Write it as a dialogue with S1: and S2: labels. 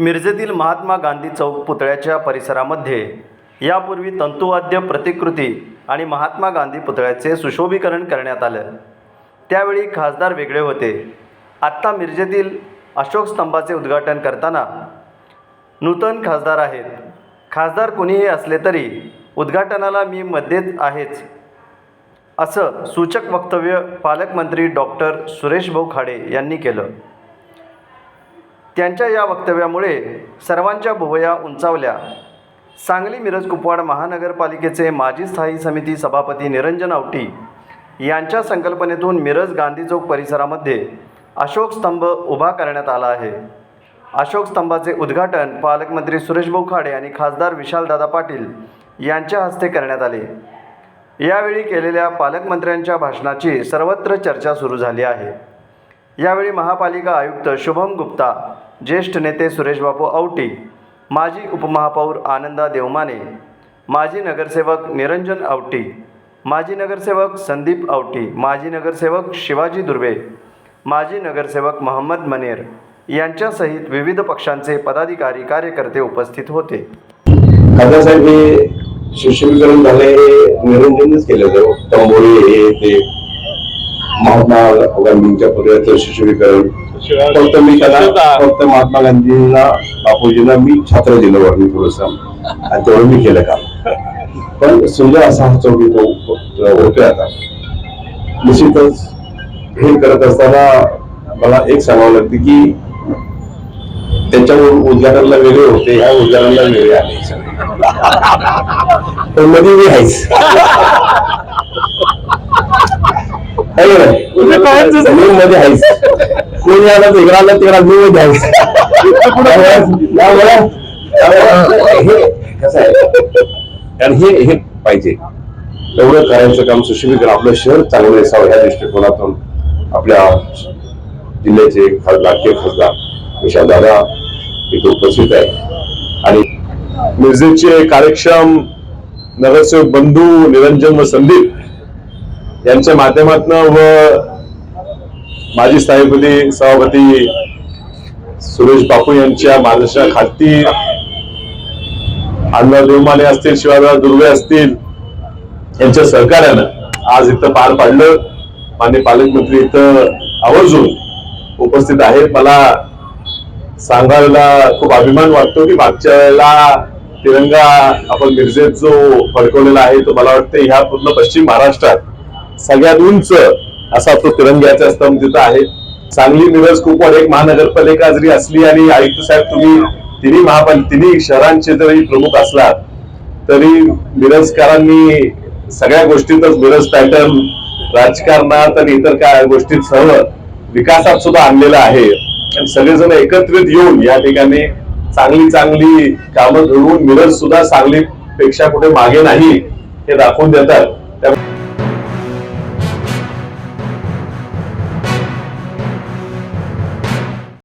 S1: मिरजेतील महात्मा गांधी चौक पुतळ्याच्या परिसरामध्ये. यापूर्वी तंतुवाद्य प्रतिकृती आणि महात्मा गांधी पुतळ्याचे सुशोभीकरण करण्यात आलं. त्यावेळी खासदार वेगळे होते. आत्ता मिरजेतील अशोक स्तंभाचे उद्घाटन करताना नूतन खासदार आहेत. खासदार कुणीही असले तरी उद्घाटनाला मी मध्येच आहेच असं सूचक वक्तव्य पालकमंत्री डॉक्टर सुरेश भाऊ खाडे यांनी केलं. त्यांच्या या वक्तव्यामुळे सर्वांच्या भुवया उंचावल्या. सांगली मिरज कुपवाड महानगरपालिकेचे माजी स्थायी समिती सभापती निरंजन आवटी यांच्या संकल्पनेतून मिरज गांधी चौक परिसरामध्ये अशोक स्तंभ उभा करण्यात आला आहे. अशोक स्तंभाचे उद्घाटन पालकमंत्री सुरेशभाऊ खाडे आणि खासदार विशालदादा पाटील यांच्या हस्ते करण्यात आले. यावेळी केलेल्या पालकमंत्र्यांच्या भाषणाची सर्वत्र चर्चा सुरू झाली आहे. यावेळी महापालिका आयुक्त शुभम गुप्ता ज्येष्ठ नेते सुरेशबाबू औटी माजी उपमहापौर आनंदा देवमाने माजी नगरसेवक निरंजन आवटी माजी नगरसेवक संदीप आवटी माजी नगरसेवक शिवाजी दुर्वे माजी नगरसेवक मोहम्मद मनेर यांच्यासहित विविध पक्षांचे पदाधिकारी कार्यकर्ते उपस्थित होते.
S2: दादासाहेब हे सुशोभीकरण झालं हे निरंजनच केलं तंबोळी हे ते महात्मा गांधींच्या पुतळ्याचं सुशोभीकरण फक्त मी त्याला फक्त महात्मा गांधींना बापूजींना मी छात्र दिलं वरणी थोडस. आणि तेवढं मी केलं काम. पण सुंदर असा हा चौकी तो होतोय आता. निश्चितच हे करत असताना मला एक सांगावं लागते की त्याच्यावर उद्घाटनाला वेगळे होते ह्या उद्घाटनाला वेगळे आले. पण मध्ये मी आहेच. का मध्ये कोणी आला तिकडे आला तिकडे मी मध्ये त्यामुळे हे कसं आहे? कारण हे हे पाहिजे. एवढं करायचं काम आपलं शहर चांगलं असावं ह्या दृष्टिकोनातून आपल्या जिल्ह्याचे खास- लाडके खासदार विशाल दादा इथे उपस्थित आहे आणि
S3: मिरजेचे कार्यक्षम नगरसेवक बंधू निरंजन व संदीप यांच्या माध्यमातून व माजी स्थायीपती सभापती सुरेश बापू यांच्या मार्गदर्शनाखाली अण्णा देवमाने असतील शिवाजीराव दुर्वे असतील यांच्या सहकार्यानं आज इथं पार पाडलं. मान्य पालकमंत्री इथं आवर्जून उपस्थित आहेत. मला सांगायला खूप अभिमान वाटतो की मागच्या वेळेला तिरंगा आपण मिरजेत जो फडकवलेला आहे तो मला वाटतं ह्या पूर्ण पश्चिम महाराष्ट्रात सगळ्यात उंच असा तो तिरंग्याचा स्तंभ तिथं आहे. सांगली मिरज कुपवाड एक महानगरपालिका जरी असली आणि आयुक्त साहेब तुम्ही तिन्ही महापालिका तिन्ही शहरांचे जरी प्रमुख असलात तरी मिरजकरांनी सगळ्या गोष्टीतच मिरज पॅटर्न राजकारणात आणि इतर काय गोष्टीत सर्व विकासात सुद्धा आणलेला आहे. आणि सगळेजण एकत्रित येऊन या ठिकाणी चांगली चांगली कामं घडवून मिरज सुद्धा सांगली पेक्षा कुठे मागे नाही हे दाखवून देतात.